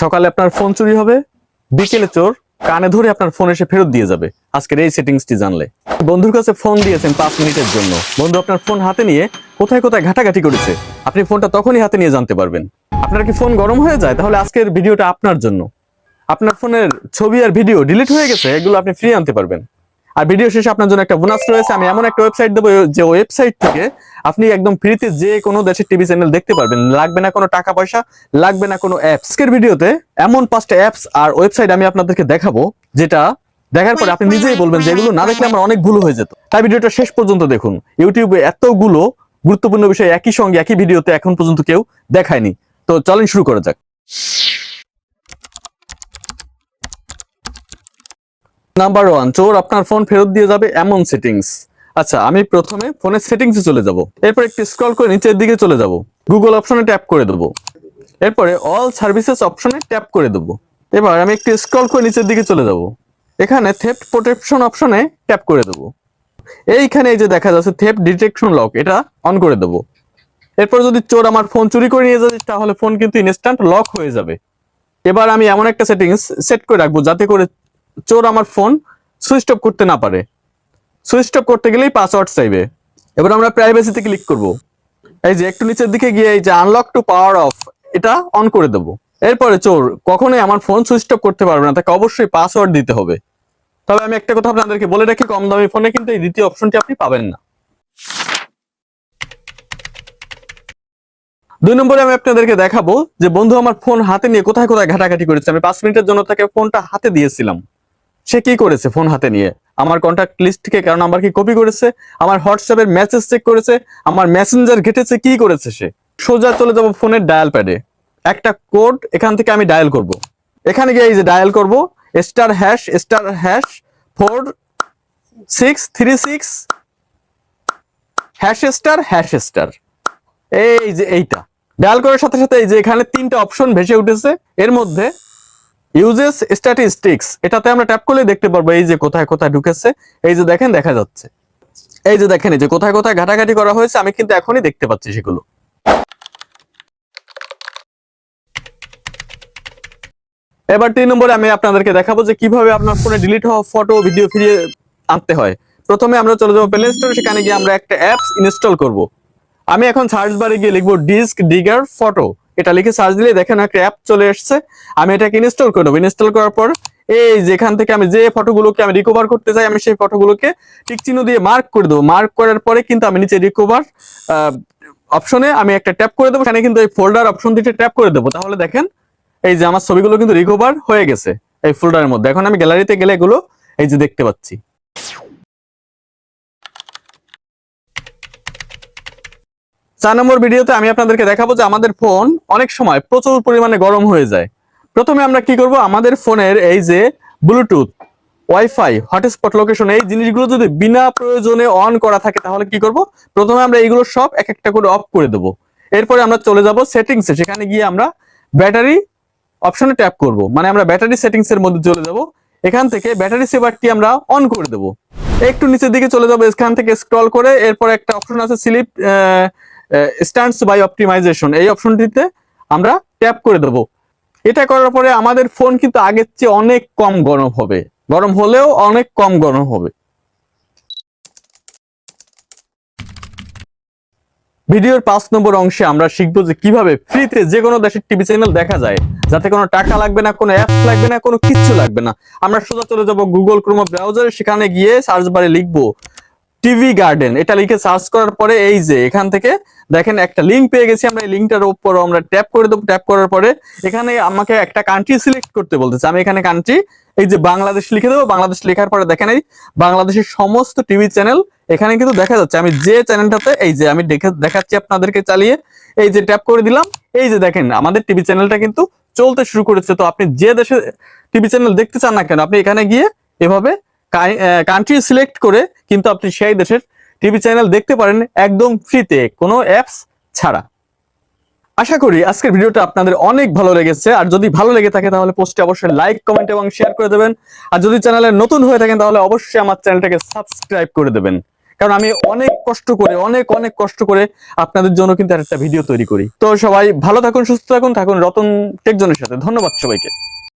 সকালে আপনার ফোন চুরি হবে, বিকেলে চোর কানে ধরে আপনার ফোন এসে ফেরত দিয়ে যাবে। আজকের এই সেটিংসটি জানলে। বন্ধুর কাছে ফোন দিয়েছেন পাঁচ মিনিটের জন্য। বন্ধু, আপনার ফোন হাতে নিয়ে কোথায় কোথায় ঘাটাঘাটি করেছে? আপনি ফোনটা তখনই হাতে নিয়ে জানতে পারবেন। আপনার কি ফোন গরম হয়ে যায়? তাহলে আজকের ভিডিওটা আপনার জন্য। আপনার ফোনের ছবি আর ভিডিও ডিলিট হয়ে গেছে, এগুলো আপনি ফ্রি আনতে পারবেন। আর ভিডিও শেষে আপনার জন্য একটা বোনাস রয়েছে। আমি এমন একটা ওয়েবসাইট দেবো, যে ওয়েবসাইট থেকে আপনি একদম ফ্রিতে যে কোনো দেশের টিভি চ্যানেল দেখতে পারবেন। লাগবে না কোনো টাকা পয়সা, লাগবে না কোনো অ্যাপস এর ভিডিওতে এমন পাঁচটা অ্যাপস আর ওয়েবসাইট আমি আপনাদেরকে দেখাবো, যেটা দেখার পরে আপনি নিজেই বলবেন যে এগুলো না দেখলে আমার অনেক ভুল হয়ে যেত। তাই ভিডিওটা শেষ পর্যন্ত দেখুন। ইউটিউবে এতগুলো গুরুত্বপূর্ণ বিষয় একই সঙ্গে, একই ভিডিওতে এখন পর্যন্ত কেউ দেখায়নি। তো চলেন শুরু করা যাক। নাম্বার ওয়ান চোর আপনার ফোন ফেরত দিয়ে যাবে এমন সেটিংস আচ্ছা আমি প্রথমে ফোনের সেটিংসে চলে যাব। এরপর একটু স্ক্রল করে নিচের দিকে চলে যাব। গুগল অপশনে ট্যাপ করে দেবো। এরপরে অল সার্ভিসেস অপশনে ট্যাপ করে দেবো। এবার আমি একটু স্ক্রল করে নিচের দিকে চলে যাব। এখানে থেফট প্রোটেকশন অপশনে ট্যাপ করে দেবো। এইখানে এই যে দেখা যাচ্ছে থেফট ডিটেকশন লক এটা অন করে দেবো। এরপর যদি চোর আমার ফোন চুরি করে নিয়ে যায়, তাহলে ফোন কিন্তু ইনস্ট্যান্ট লক হয়ে যাবে। এবার আমি এমন একটা সেটিংস সেট করে রাখব, যাতে করে চোর আমার ফোন সুইচ অফ করতে না পারে। সুইচ অফ করতে গেলেই পাসওয়ার্ড চাইবে। এবার আমরা প্রাইভেসিতে ক্লিক করব। এই যে একটু নিচের দিকে গিয়ে এই যে আনলক টু পাওয়ার অফ এটা অন করে দেব। এরপরে চোর, কখনোই আমার ফোন সুইচ অফ করতে পারবে না, তাকে অবশ্যই পাসওয়ার্ড দিতে হবে। তবে আমি একটা কথা আপনাদেরকে বলে রাখি, কম দামি ফোনে কিন্তু এই দ্বিতীয় অপশনটি আপনি পাবেন না। দুই নম্বরে আমি আপনাদেরকে দেখাবো যে বন্ধু আমার ফোন হাতে নিয়ে কোথায় কোথায় ঘাটাঘাটি করেছে। আমি পাঁচ মিনিটের জন্য তাকে ফোনটা হাতে দিয়েছিলাম। সে কি করেছে ফোন হাতে নিয়ে? আমার কন্ট্যাক্ট লিস্ট থেকে কারণ নাম্বার কি কপি করেছে? আমার হোয়াটসঅ্যাপের মেসেজ চেক করেছে? আমার মেসেঞ্জার ঘেটেছে? কি করেছে সে? সোজা চলে যাব ফোনের ডায়াল প্যাডে একটা কোড এখান থেকে আমি ডায়াল করব। এখানে গিয়ে এই যে ডায়াল করব। Star hash star hash four six three six hash star hash star এই যে এইটা। ডায়াল করার সাথে সাথে এই যে এখানে তিনটা অপশন ভেসে উঠেছে। এর মধ্যে ইউজেস স্ট্যাটিস্টিক্স এটাতে আমরা ট্যাপ করলে দেখতে পারব এই যে কোথায় কোথায় ঢুকেছে, এই যে দেখেন দেখা যাচ্ছে। এই যে দেখেন, এই যে কোথায় কোথায় ঘাটাঘাটি করা হয়েছে, আমি কিন্তু এখনই দেখতে পাচ্ছি সেগুলো। এবার তিন নম্বরে আমি আপনাদেরকে দেখাবো যে কীভাবে আপনার ফোনে ডিলিট হওয়া ফটো ভিডিও ফিরিয়ে আনতে হয়। প্রথমে আমরা চলে যাব প্লে স্টোরে সেখানে গিয়ে আমরা একটা অ্যাপস ইনস্টল করব। আমি এখন সার্চ বারে গিয়ে লিখব ডিস্ক ডিগার ফটো এটা লিখে সার্চ দিলে দেখেন একটা অ্যাপ চলে এসছে। আমি এটাকে ইনস্টল করে দেবো ইনস্টল করার পর এই যেখান থেকে আমি যে ফটোগুলোকে আমি রিকভার করতে চাই, আমি সেই ফটোগুলোকে টিক চিহ্ন দিয়ে মার্ক করে দেবো। মার্ক করার পরে কিন্তু আমি নিচে রিকভার অপশনে আমি একটা ট্যাপ করে দেবো। সেখানে কিন্তু এই ফোল্ডার অপশন দিতে ট্যাপ করে দেবো। তাহলে দেখেন এই যে আমার ছবিগুলো কিন্তু রিকভার হয়ে গেছে এই ফোল্ডারের মধ্যে। এখন আমি গ্যালারিতে গেলে এগুলো এই যে দেখতে পাচ্ছি। চার নম্বর ভিডিওতে আমি আপনাদেরকে দেখাবো যে আমাদের ফোন অনেক সময় প্রচুর পরিমাণে গরম হয়ে যায়। প্রথমে আমরা কি করব? আমাদের ফোনের এই যে ব্লুটুথ ওয়াইফাই হটস্পট লোকেশন এই জিনিসগুলো যদি বিনা প্রয়োজনে অন করা থাকে, তাহলে কি করব? প্রথমে আমরা এইগুলো সব এক একটা করে অফ করে দেব। এরপরে আমরা চলে যাব সেটিংসে সেখানে গিয়ে আমরা ব্যাটারি অপশনে ট্যাপ করব। মানে আমরা ব্যাটারি সেটিংস এর মধ্যে চলে যাব। এখান থেকে ব্যাটারি সেভারটি আমরা অন করে দেব। একটু নিচের দিকে চলে যাব, এখান থেকে স্ক্রল করে, এরপর একটা অপশন আছে স্লিপ স্ট্যান্ডস বাই অপটিমাইজেশন এই অপশনটিতে আমরা ট্যাপ করে দেব। এটা করার পরে আমাদের ফোন কিন্তু আগের চেয়ে অনেক কম গরম হবে। গরম হলেও অনেক কম গরম হবে। ভিডিওর পাঁচ নম্বর অংশে আমরা শিখব যে কীভাবে ফ্রিতে যে কোনো দেশের টিভি চ্যানেল দেখা যায়। যাতে কোনো টাকা লাগবে না, কোনো অ্যাপস লাগবে না, কোনো কিচ্ছু লাগবে না। আমরা সোজা চলে যাব গুগল ক্রোম ব্রাউজারে সেখানে গিয়ে সার্চ বারে লিখব টিভি গার্ডেন এটা লিখে সার্চ করার পরে এই যে এখান থেকে দেখেন একটা লিঙ্ক পেয়ে গেছি আমরা, এই লিঙ্কটার উপর আমরা ট্যাপ করে দেবো। ট্যাপ করার পরে এখানে আমাকে একটা কান্ট্রি সিলেক্ট করতে বলতেছে। আমি এখানে কান্ট্রি এই যে বাংলাদেশ লিখে দেবো। বাংলাদেশ লেখার পরে দেখেন এই বাংলাদেশের সমস্ত টিভি চ্যানেল এখানে কিন্তু দেখা যাচ্ছে, আমি যে চ্যানেলটাতে এই যে আমি দেখে দেখাচ্ছি আপনাদেরকে চালিয়ে, এই যে ট্যাপ করে দিলাম। এই যে দেখেন, আমাদের টিভি চ্যানেলটা কিন্তু চলতে শুরু করেছে। তো আপনি যে দেশে টিভি চ্যানেল দেখতে চান না কেন, আপনি এখানে গিয়ে এভাবে কান্ট্রি সিলেক্ট করে কিন্তু আপনি সেই দেশের টিভি চ্যানেল দেখতে পারেন একদম ফ্রিতে, কোনো অ্যাপস ছাড়া। আশা করি আজকের ভিডিওটা আপনাদের অনেক ভালো লেগেছে, আর যদি ভালো লেগে থাকে তাহলে পোস্টে অবশ্যই লাইক কমেন্ট এবং শেয়ার করে দেবেন। আর যদি চ্যানেলে নতুন হয়ে থাকেন তাহলে অবশ্যই আমার চ্যানেলটাকে সাবস্ক্রাইব করে দেবেন। কারণ আমি অনেক কষ্ট করে, অনেক অনেক কষ্ট করে আপনাদের জন্য কিন্তু একটা ভিডিও তৈরি করি। তো সবাই ভালো থাকুন, সুস্থ থাকুন থাকুন রতন টেকজনের সাথে। ধন্যবাদ সবাইকে।